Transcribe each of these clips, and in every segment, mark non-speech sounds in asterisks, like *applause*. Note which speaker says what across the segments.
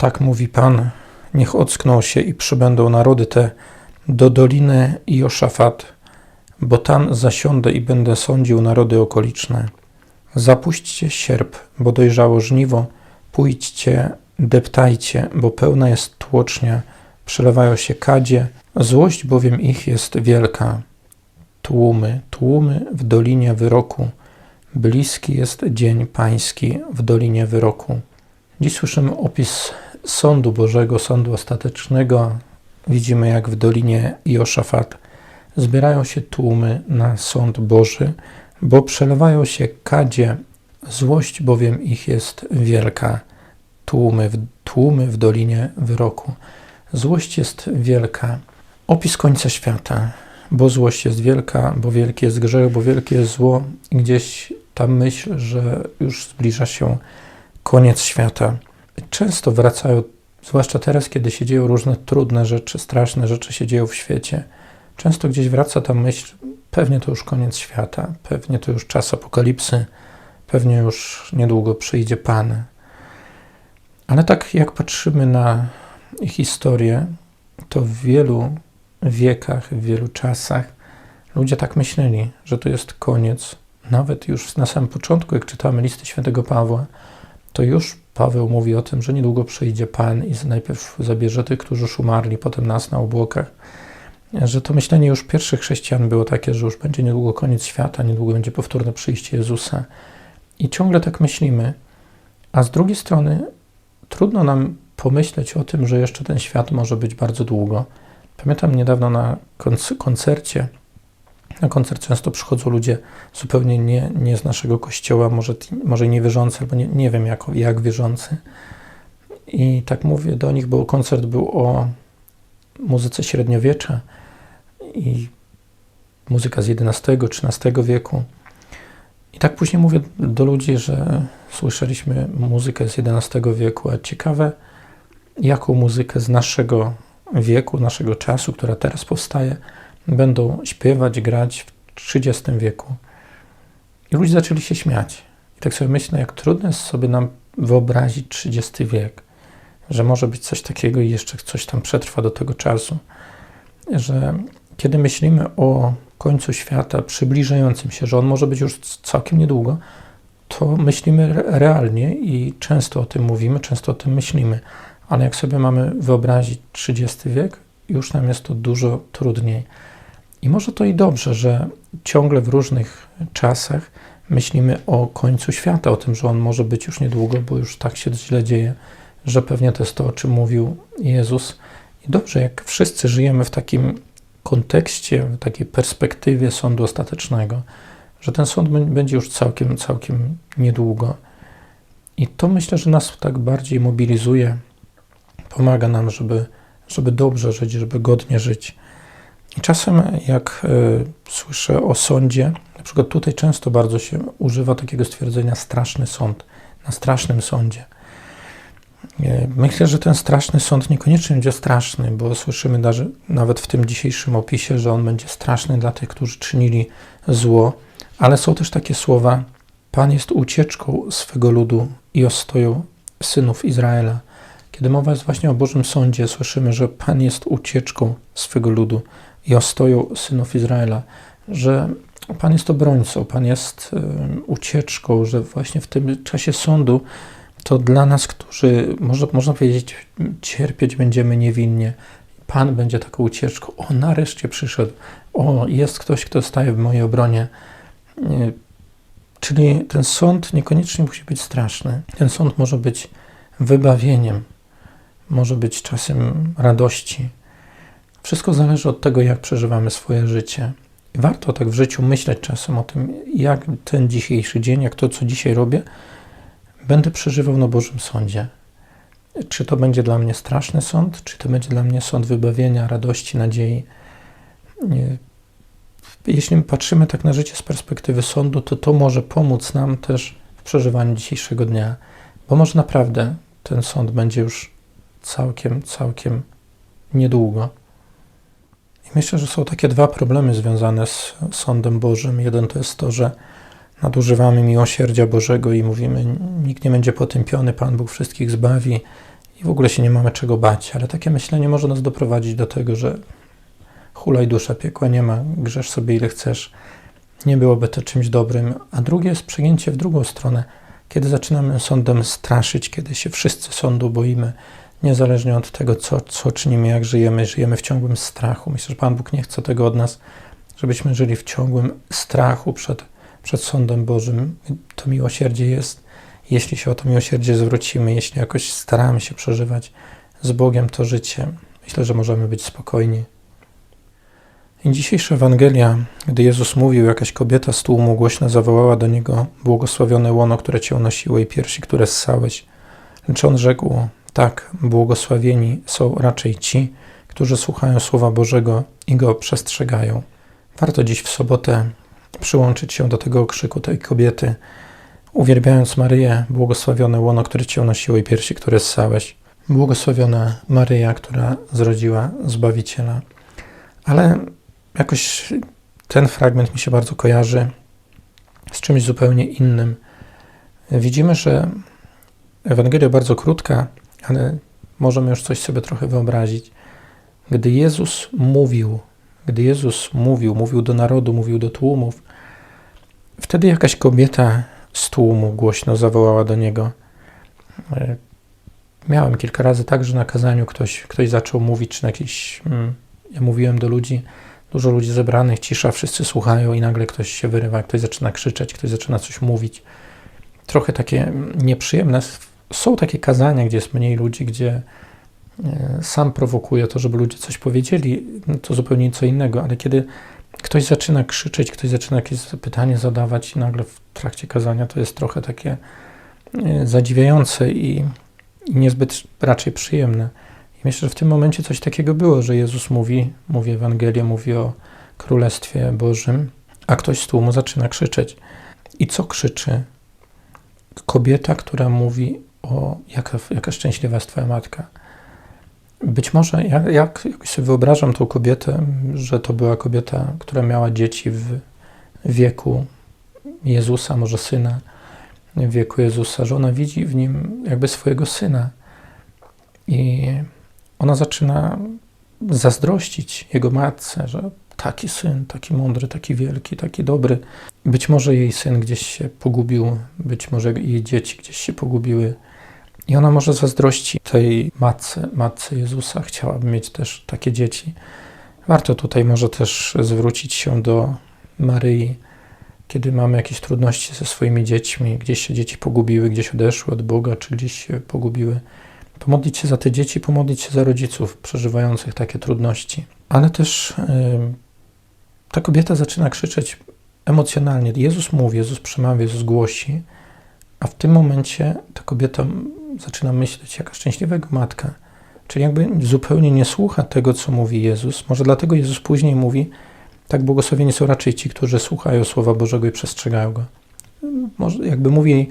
Speaker 1: Tak mówi Pan, niech ockną się i przybędą narody te do doliny Joszafat, bo tam zasiądę i będę sądził narody okoliczne. Zapuśćcie sierp, bo dojrzało żniwo, pójdźcie, deptajcie, bo pełna jest tłocznia, przelewają się kadzie, złość bowiem ich jest wielka. Tłumy, tłumy w dolinie wyroku, bliski jest dzień pański w dolinie wyroku. Dziś słyszymy opis sądu Bożego, sądu ostatecznego. Widzimy, jak w dolinie Joszafat zbierają się tłumy na sąd Boży, bo przelewają się kadzie, złość bowiem ich jest wielka. Tłumy w, tłumy w dolinie wyroku. Złość jest wielka. Opis końca świata, bo złość jest wielka, bo wielki jest grzech, bo wielkie jest zło. Gdzieś ta myśl, że już zbliża się koniec świata. Często wracają, zwłaszcza teraz, kiedy się dzieją różne trudne rzeczy, straszne rzeczy się dzieją w świecie. Często gdzieś wraca ta myśl, pewnie to już koniec świata, pewnie to już czas apokalipsy, pewnie już niedługo przyjdzie Pan. Ale tak jak patrzymy na historię, to w wielu wiekach, w wielu czasach ludzie tak myśleli, że to jest koniec. Nawet już na samym początku, jak czytamy listy świętego Pawła, to już Paweł mówi o tym, że niedługo przyjdzie Pan i najpierw zabierze tych, którzy już umarli, potem nas na obłokach. Że to myślenie już pierwszych chrześcijan było takie, że już będzie niedługo koniec świata, niedługo będzie powtórne przyjście Jezusa. I ciągle tak myślimy. A z drugiej strony trudno nam pomyśleć o tym, że jeszcze ten świat może być bardzo długo. Pamiętam niedawno na koncercie, na koncert często przychodzą ludzie zupełnie nie, nie z naszego kościoła, może, może niewierzący, albo nie, nie wiem jak, jak wierzący. I tak mówię do nich, bo koncert był o muzyce średniowiecza i muzyka z XI-XIII wieku. I tak później mówię do ludzi, że słyszeliśmy muzykę z XI wieku, a ciekawe, jaką muzykę z naszego wieku, naszego czasu, która teraz powstaje, będą śpiewać, grać w XX wieku. I ludzie zaczęli się śmiać. I tak sobie myślę, jak trudno jest sobie nam wyobrazić XX wiek, że może być coś takiego i jeszcze coś tam przetrwa do tego czasu. Że kiedy myślimy o końcu świata przybliżającym się, że on może być już całkiem niedługo, to myślimy realnie i często o tym mówimy, często o tym myślimy. Ale jak sobie mamy wyobrazić 30 wiek, już nam jest to dużo trudniej. I może to i dobrze, że ciągle w różnych czasach myślimy o końcu świata, o tym, że on może być już niedługo, bo już tak się źle dzieje, że pewnie to jest to, o czym mówił Jezus. I dobrze, jak wszyscy żyjemy w takim kontekście, w takiej perspektywie sądu ostatecznego, że ten sąd będzie już całkiem, całkiem niedługo. I to myślę, że nas tak bardziej mobilizuje, pomaga nam, żeby, żeby dobrze żyć, żeby godnie żyć. I czasem, jak y, słyszę o sądzie, na przykład tutaj często bardzo się używa takiego stwierdzenia straszny sąd, na strasznym sądzie. Y, myślę, że ten straszny sąd niekoniecznie będzie straszny, bo słyszymy nawet w tym dzisiejszym opisie, że on będzie straszny dla tych, którzy czynili zło, ale są też takie słowa: Pan jest ucieczką swego ludu i ostoją synów Izraela. Kiedy mowa jest właśnie o Bożym Sądzie, słyszymy, że Pan jest ucieczką swego ludu i ostoją synów Izraela, że Pan jest obrońcą, Pan jest ucieczką, że właśnie w tym czasie sądu to dla nas, którzy, można, można powiedzieć, cierpieć będziemy niewinnie, Pan będzie taką ucieczką. O, nareszcie przyszedł. O, jest ktoś, kto staje w mojej obronie. Czyli ten sąd niekoniecznie musi być straszny. Ten sąd może być wybawieniem, może być czasem radości. Wszystko zależy od tego, jak przeżywamy swoje życie. Warto tak w życiu myśleć czasem o tym, jak ten dzisiejszy dzień, jak to, co dzisiaj robię, będę przeżywał na Bożym Sądzie. Czy to będzie dla mnie straszny sąd, czy to będzie dla mnie sąd wybawienia, radości, nadziei. Jeśli patrzymy tak na życie z perspektywy sądu, to to może pomóc nam też w przeżywaniu dzisiejszego dnia, bo może naprawdę ten sąd będzie już całkiem, całkiem niedługo. I myślę, że są takie dwa problemy związane z sądem Bożym. Jeden to jest to, że nadużywamy miłosierdzia Bożego i mówimy, nikt nie będzie potępiony, Pan Bóg wszystkich zbawi i w ogóle się nie mamy czego bać, ale takie myślenie może nas doprowadzić do tego, że hulaj dusza, piekła nie ma, grzesz sobie ile chcesz, nie byłoby to czymś dobrym. A drugie jest przegięcie w drugą stronę, kiedy zaczynamy sądem straszyć, kiedy się wszyscy sądu boimy, niezależnie od tego, co, co czynimy, jak żyjemy, żyjemy w ciągłym strachu. Myślę, że Pan Bóg nie chce tego od nas, żebyśmy żyli w ciągłym strachu przed, przed sądem Bożym. To miłosierdzie jest, jeśli się o to miłosierdzie zwrócimy, jeśli jakoś staramy się przeżywać z Bogiem to życie, myślę, że możemy być spokojni. I dzisiejsza Ewangelia, gdy Jezus mówił, jakaś kobieta z tłumu głośno zawołała do Niego błogosławione łono, które Cię unosiło i piersi, które ssałeś. Lecz On rzekł, tak, błogosławieni są raczej ci, którzy słuchają Słowa Bożego i Go przestrzegają. Warto dziś w sobotę przyłączyć się do tego okrzyku tej kobiety, uwielbiając Maryję, błogosławione łono, które Cię unosiło i piersi, które ssałeś. Błogosławiona Maryja, która zrodziła Zbawiciela. Ale jakoś ten fragment mi się bardzo kojarzy z czymś zupełnie innym. Widzimy, że Ewangelia bardzo krótka, ale możemy już coś sobie trochę wyobrazić. Gdy Jezus mówił, gdy Jezus mówił, mówił do narodu, mówił do tłumów, wtedy jakaś kobieta z tłumu głośno zawołała do niego. E, miałem kilka razy tak, że na kazaniu ktoś, ktoś zaczął mówić, czy na jakiś. Mm, ja mówiłem do ludzi, dużo ludzi zebranych, cisza, wszyscy słuchają i nagle ktoś się wyrywa, ktoś zaczyna krzyczeć, ktoś zaczyna coś mówić. Trochę takie nieprzyjemne. Są takie kazania, gdzie jest mniej ludzi, gdzie e, sam prowokuje to, żeby ludzie coś powiedzieli, no to zupełnie co innego, ale kiedy ktoś zaczyna krzyczeć, ktoś zaczyna jakieś pytanie zadawać i nagle w trakcie kazania to jest trochę takie e, zadziwiające i, i niezbyt raczej przyjemne. I myślę, że w tym momencie coś takiego było, że Jezus mówi, mówi Ewangelię, mówi o Królestwie Bożym, a ktoś z tłumu zaczyna krzyczeć. I co krzyczy? Kobieta, która mówi o jaka, jaka szczęśliwa jest Twoja matka. Być może, jak, jak sobie wyobrażam tą kobietę, że to była kobieta, która miała dzieci w wieku Jezusa, może syna w wieku Jezusa, że ona widzi w nim jakby swojego syna. I ona zaczyna zazdrościć jego matce, że taki syn, taki mądry, taki wielki, taki dobry. Być może jej syn gdzieś się pogubił, być może jej dzieci gdzieś się pogubiły. I ona może zazdrości tej matce, matce Jezusa, chciałaby mieć też takie dzieci. Warto tutaj może też zwrócić się do Maryi, kiedy mamy jakieś trudności ze swoimi dziećmi, gdzieś się dzieci pogubiły, gdzieś odeszły od Boga, czy gdzieś się pogubiły pomodlić się za te dzieci, pomodlić się za rodziców przeżywających takie trudności. Ale też yy, ta kobieta zaczyna krzyczeć emocjonalnie. Jezus mówi, Jezus przemawia, Jezus głosi, a w tym momencie ta kobieta zaczyna myśleć, jaka szczęśliwa jego matka. Czyli jakby zupełnie nie słucha tego, co mówi Jezus. Może dlatego Jezus później mówi, tak błogosławieni są raczej ci, którzy słuchają Słowa Bożego i przestrzegają Go. Może jakby mówi jej,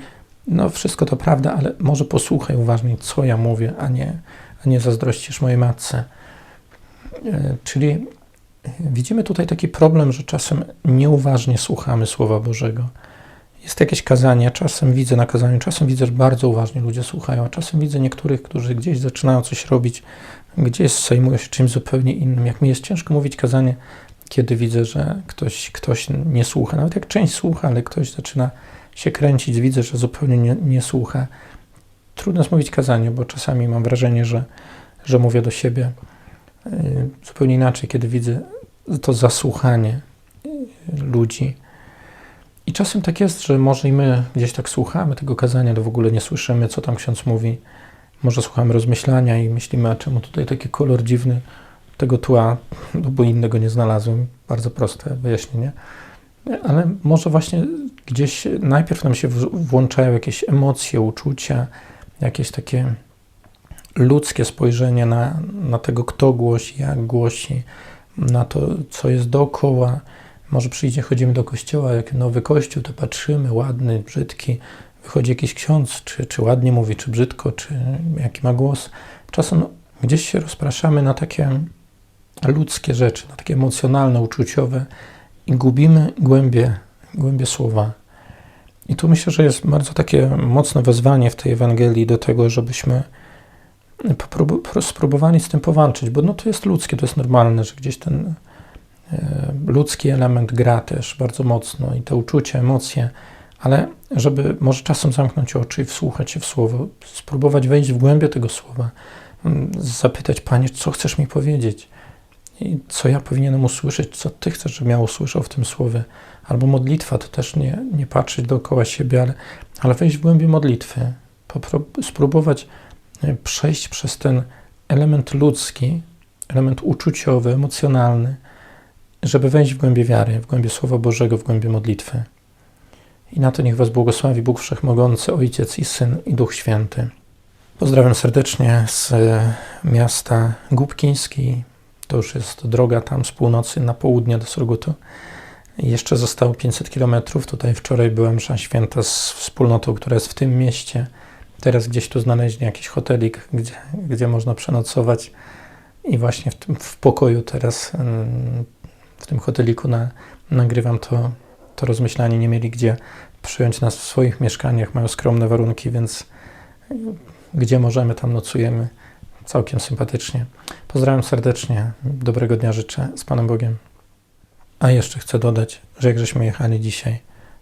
Speaker 1: no wszystko to prawda, ale może posłuchaj uważnie, co ja mówię, a nie, a nie zazdrościsz mojej matce. E, czyli widzimy tutaj taki problem, że czasem nieuważnie słuchamy Słowa Bożego. Jest jakieś kazanie, czasem widzę na kazaniu, czasem widzę, że bardzo uważnie ludzie słuchają, a czasem widzę niektórych, którzy gdzieś zaczynają coś robić, gdzieś zajmują się czymś zupełnie innym. Jak mi jest ciężko mówić kazanie, kiedy widzę, że ktoś, ktoś nie słucha. Nawet jak część słucha, ale ktoś zaczyna się kręcić, widzę, że zupełnie nie, nie słucha. Trudno jest mówić kazanie, bo czasami mam wrażenie, że, że mówię do siebie yy, zupełnie inaczej, kiedy widzę to zasłuchanie ludzi. I czasem tak jest, że może i my gdzieś tak słuchamy tego kazania, to w ogóle nie słyszymy, co tam ksiądz mówi. Może słuchamy rozmyślania i myślimy, a czemu tutaj taki kolor dziwny tego tła, no *laughs* bo innego nie znalazłem. Bardzo proste wyjaśnienie. Ale może właśnie gdzieś najpierw nam się włączają jakieś emocje, uczucia, jakieś takie ludzkie spojrzenie na, na tego, kto głosi, jak głosi, na to, co jest dookoła. Może przyjdzie, chodzimy do kościoła, jak nowy kościół, to patrzymy, ładny, brzydki, wychodzi jakiś ksiądz, czy, czy ładnie mówi, czy brzydko, czy jaki ma głos. Czasem gdzieś się rozpraszamy na takie ludzkie rzeczy, na takie emocjonalne, uczuciowe i gubimy głębie, głębie słowa. I tu myślę, że jest bardzo takie mocne wezwanie w tej Ewangelii do tego, żebyśmy spróbowali z tym powalczyć, bo no to jest ludzkie, to jest normalne, że gdzieś ten e, ludzki element gra też bardzo mocno i te uczucia, emocje, ale żeby może czasem zamknąć oczy i wsłuchać się w słowo, spróbować wejść w głębię tego słowa, zapytać Panie, co chcesz mi powiedzieć i co ja powinienem usłyszeć, co Ty chcesz, żebym ja usłyszał w tym słowie. Albo modlitwa, to też nie, nie patrzeć dookoła siebie, ale, ale wejść w głębię modlitwy, spróbować przejść przez ten element ludzki, element uczuciowy, emocjonalny, żeby wejść w głębie wiary, w głębie Słowa Bożego, w głębie modlitwy. I na to niech Was błogosławi Bóg Wszechmogący, Ojciec i Syn i Duch Święty. Pozdrawiam serdecznie z e, miasta Gubkiński. To już jest droga tam z północy na południe do Sorgutu. I Jeszcze zostało 500 km. Tutaj wczoraj byłem msza święta z wspólnotą, która jest w tym mieście. Teraz gdzieś tu znaleźli jakiś hotelik, gdzie, gdzie można przenocować. I właśnie w, tym, w pokoju teraz, mm, w tym hoteliku na, nagrywam to, to rozmyślanie. Nie mieli gdzie przyjąć nas w swoich mieszkaniach, mają skromne warunki, więc gdzie możemy, tam nocujemy. Całkiem sympatycznie. Pozdrawiam serdecznie, dobrego dnia życzę, z Panem Bogiem. A jeszcze chcę dodać, że jak żeśmy jechali dzisiaj,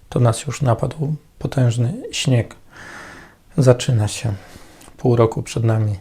Speaker 1: to nas już napadł potężny śnieg. Zaczyna się. Pół roku przed nami.